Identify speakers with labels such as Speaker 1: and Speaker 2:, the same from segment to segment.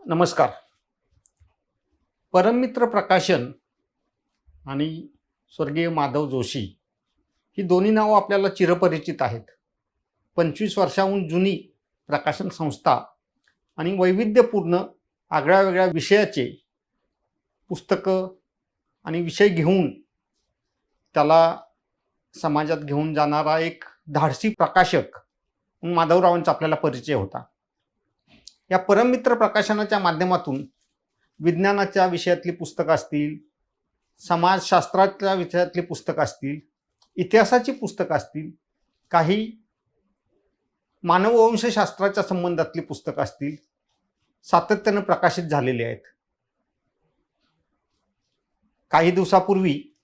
Speaker 1: नमस्कार. परममित्र प्रकाशन आणि स्वर्गीय माधव जोशी ही दोन्ही नावं आपल्याला चिरपरिचित आहेत. पंचवीस वर्षाहून जुनी प्रकाशन संस्था आणि वैविध्यपूर्ण आगळ्या वेगळ्या विषयाचे पुस्तकं आणि विषय घेऊन त्याला समाजात घेऊन जाणारा एक धाडसी प्रकाशक माधवरावांचा आपल्याला परिचय होता. या परममित्र प्रकाशनाच्या माध्यमातून विज्ञानाच्या विषयातली पुस्तकं असतील समाजशास्त्राच्या विषयातली पुस्तकं असतील इतिहासाची पुस्तकं असतील काही मानववंशशास्त्राच्या संबंधातली पुस्तकं असतील सातत्यानं प्रकाशित झालेली आहेत. काही दिवसापूर्वी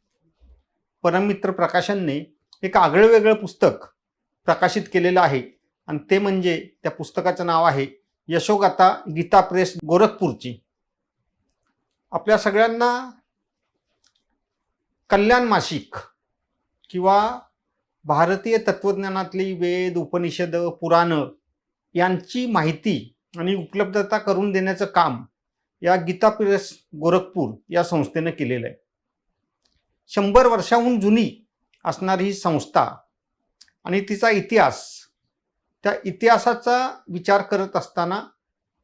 Speaker 1: परममित्र प्रकाशनने एक आगळं वेगळं पुस्तक प्रकाशित केलेलं आहे. आणि ते म्हणजे त्या पुस्तकाचं नाव आहे यशोगाथा गीता प्रेस गोरखपूरची. आपल्या सगळ्यांना कल्याण मासिक किंवा भारतीय तत्वज्ञानातली वेद उपनिषद पुराणं यांची माहिती आणि उपलब्धता करून देण्याचं काम या गीता प्रेस गोरखपूर या संस्थेनं केलेलं आहे. शंभर वर्षाहून जुनी असणारी ही संस्था आणि तिचा इतिहास त्या इतिहासाचा विचार करत असताना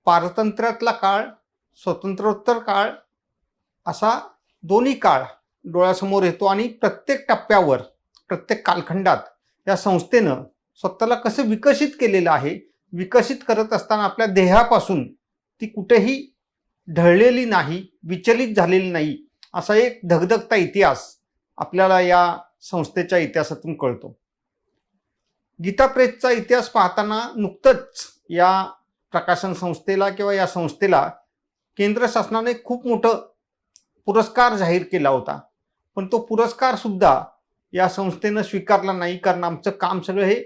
Speaker 1: पारतंत्र्यातला काळ स्वतंत्रोत्तर काळ असा दोन्ही काळ डोळ्यासमोर येतो आणि प्रत्येक टप्प्यावर प्रत्येक कालखंडात या संस्थेनं स्वतःला कसं विकसित केलेलं आहे विकसित करत असताना आपल्या देहापासून ती कुठेही ढळलेली नाही विचलित झालेली नाही असा एक धगधगता इतिहास आपल्याला या संस्थेच्या इतिहासातून कळतो. गीता प्रेसचा इतिहास पाहताना नुकतंच या प्रकाशन संस्थेला किंवा या संस्थेला केंद्र शासनाने खूप मोठं पुरस्कार जाहीर केला होता. पण तो पुरस्कार सुद्धा या संस्थेनं स्वीकारला नाही कारण आमचं काम सगळं हे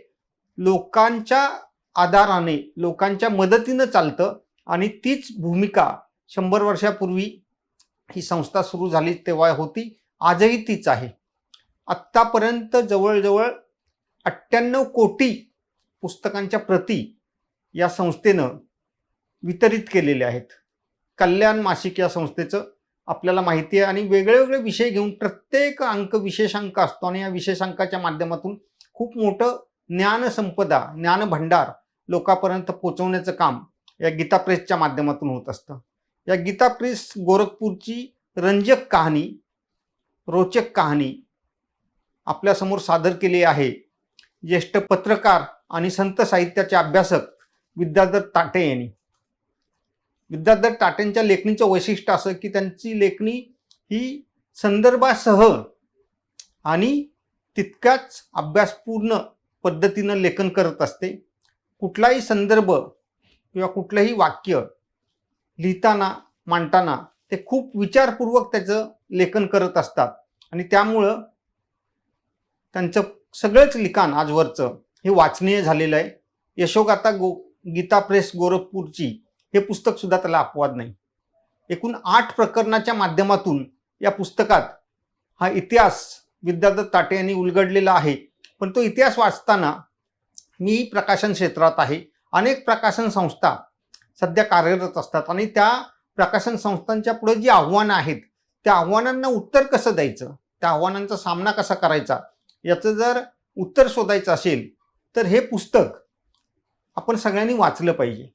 Speaker 1: लोकांच्या आधाराने लोकांच्या मदतीनं चालतं आणि तीच भूमिका शंभर वर्षापूर्वी ही संस्था सुरू झाली तेव्हा होती. आजही तीच आहे. आत्तापर्यंत जवळजवळ अठ्ठ्याण्णव कोटी पुस्तकांच्या प्रती या संस्थेनं वितरित केलेले आहेत. कल्याण मासिक या संस्थेचं आपल्याला माहिती आहे आणि वेगळे वेगळे विषय घेऊन प्रत्येक अंक विशेषांक असतो आणि या विशेषांकाच्या माध्यमातून खूप मोठं ज्ञानसंपदा ज्ञानभंडार लोकांपर्यंत पोचवण्याचं काम या गीता प्रेसच्या माध्यमातून होत असतं. या गीता प्रेस गोरखपूरची रंजक कहाणी रोचक कहाणी आपल्यासमोर सादर केली आहे. ज्येष्ठ पत्रकार आणि संत साहित्याचे अभ्यासक विद्याधर ताटे यांनी. विद्याधर ताटेंच्या लेखणीचं वैशिष्ट्य असं की त्यांची लेखणी ही संदर्भासह आणि तितक्याच अभ्यासपूर्ण पद्धतीनं लेखन करत असते. कुठलाही संदर्भ किंवा कुठलंही वाक्य लिहिताना मांडताना ते खूप विचारपूर्वक त्याचं लेखन करत असतात. आणि त्यामुळं त्यांचं सगळंच लिखाण आजवरचं हे वाचनीय झालेलं आहे. यशोगाथा गो गीता प्रेस गोरखपूरची हे पुस्तक सुद्धा त्याला अपवाद नाही. एकूण आठ प्रकरणाच्या माध्यमातून या पुस्तकात हा इतिहास विद्यार्थ ताटे यांनी उलगडलेला आहे. पण तो इतिहास वाचताना मी प्रकाशन क्षेत्रात आहे. अनेक प्रकाशन संस्था सध्या कार्यरत असतात आणि त्या प्रकाशन संस्थांच्या पुढे जी आव्हानं आहेत त्या आव्हानांना उत्तर कसं द्यायचं? त्या आव्हानांचा सामना कसा करायचा? याचं जर उत्तर शोधायचं असेल तर हे पुस्तक आपण सगळ्यांनी वाचलं पाहिजे.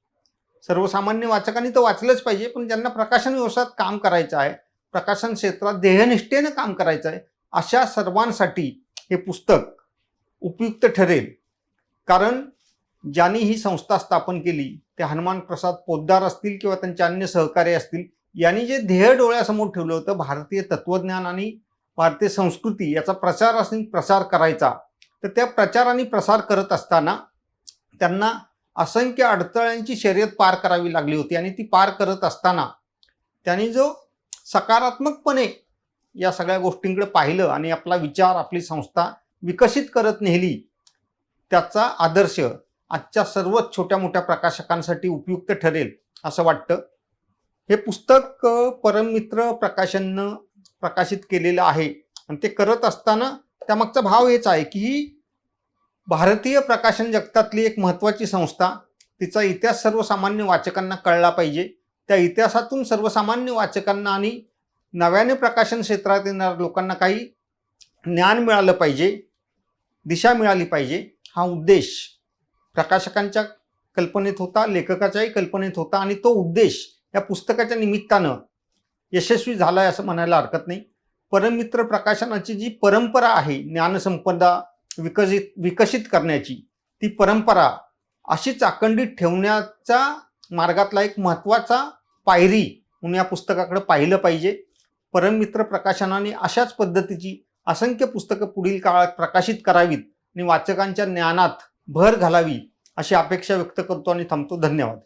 Speaker 1: सर्वसामान्य वाचकांनी तर वाचलंच पाहिजे पण ज्यांना प्रकाशन व्यवसायात काम करायचं आहे प्रकाशन क्षेत्रात देहनिष्ठेनं काम करायचं आहे अशा सर्वांसाठी हे पुस्तक उपयुक्त ठरेल. कारण ज्यांनी ही संस्था स्थापन केली ते हनुमान प्रसाद पोद्दार असतील किंवा त्यांचे अन्य सहकारी असतील यांनी जे ध्येय डोळ्यासमोर ठेवलं होतं भारतीय तत्वज्ञान आणि भारतीय संस्कृती याचा प्रचार आणि प्रसार करायचा. तर त्या प्रचार आणि प्रसार करत असताना त्यांना असंख्य अडथळ्यांची शर्यत पार करावी लागली होती. आणि ती पार करत असताना त्यांनी जो सकारात्मकपणे या सगळ्या गोष्टींकडे पाहिलं आणि आपला विचार आपली संस्था विकसित करत नेली त्याचा आदर्श आजच्या सर्वच छोट्या मोठ्या प्रकाशकांसाठी उपयुक्त ठरेल असं वाटतं. हे पुस्तक परममित्र प्रकाशननं प्रकाशित केलेलं आहे. आणि ते करत असताना त्यामागचा भाव हेच आहे की ही भारतीय प्रकाशन जगतातली एक महत्त्वाची संस्था तिचा इतिहास सर्वसामान्य वाचकांना कळला पाहिजे. त्या इतिहासातून सर्वसामान्य वाचकांना आणि नव्याने प्रकाशन क्षेत्रात येणाऱ्या लोकांना काही ज्ञान मिळालं पाहिजे दिशा मिळाली पाहिजे हा उद्देश प्रकाशकांच्या कल्पनेत होता लेखकाच्याही कल्पनेत होता. आणि तो उद्देश या पुस्तकाच्या निमित्तानं यशस्वी झाला आहे असं म्हणायला हरकत नाही. परममित्र प्रकाशनाची जी परंपरा आहे ज्ञानसंपदा विकसित विकसित करण्याची ती परंपरा अशीच अखंडित ठेवण्याचा मार्गातला एक महत्त्वाचा पायरी म्हणून या पुस्तकाकडे पाहिलं पाहिजे. परममित्र प्रकाशनाने अशाच पद्धतीची असंख्य पुस्तकं पुढील काळात प्रकाशित करावीत आणि वाचकांच्या ज्ञानात भर घालावी अशी अपेक्षा व्यक्त करतो आणि थांबतो. धन्यवाद.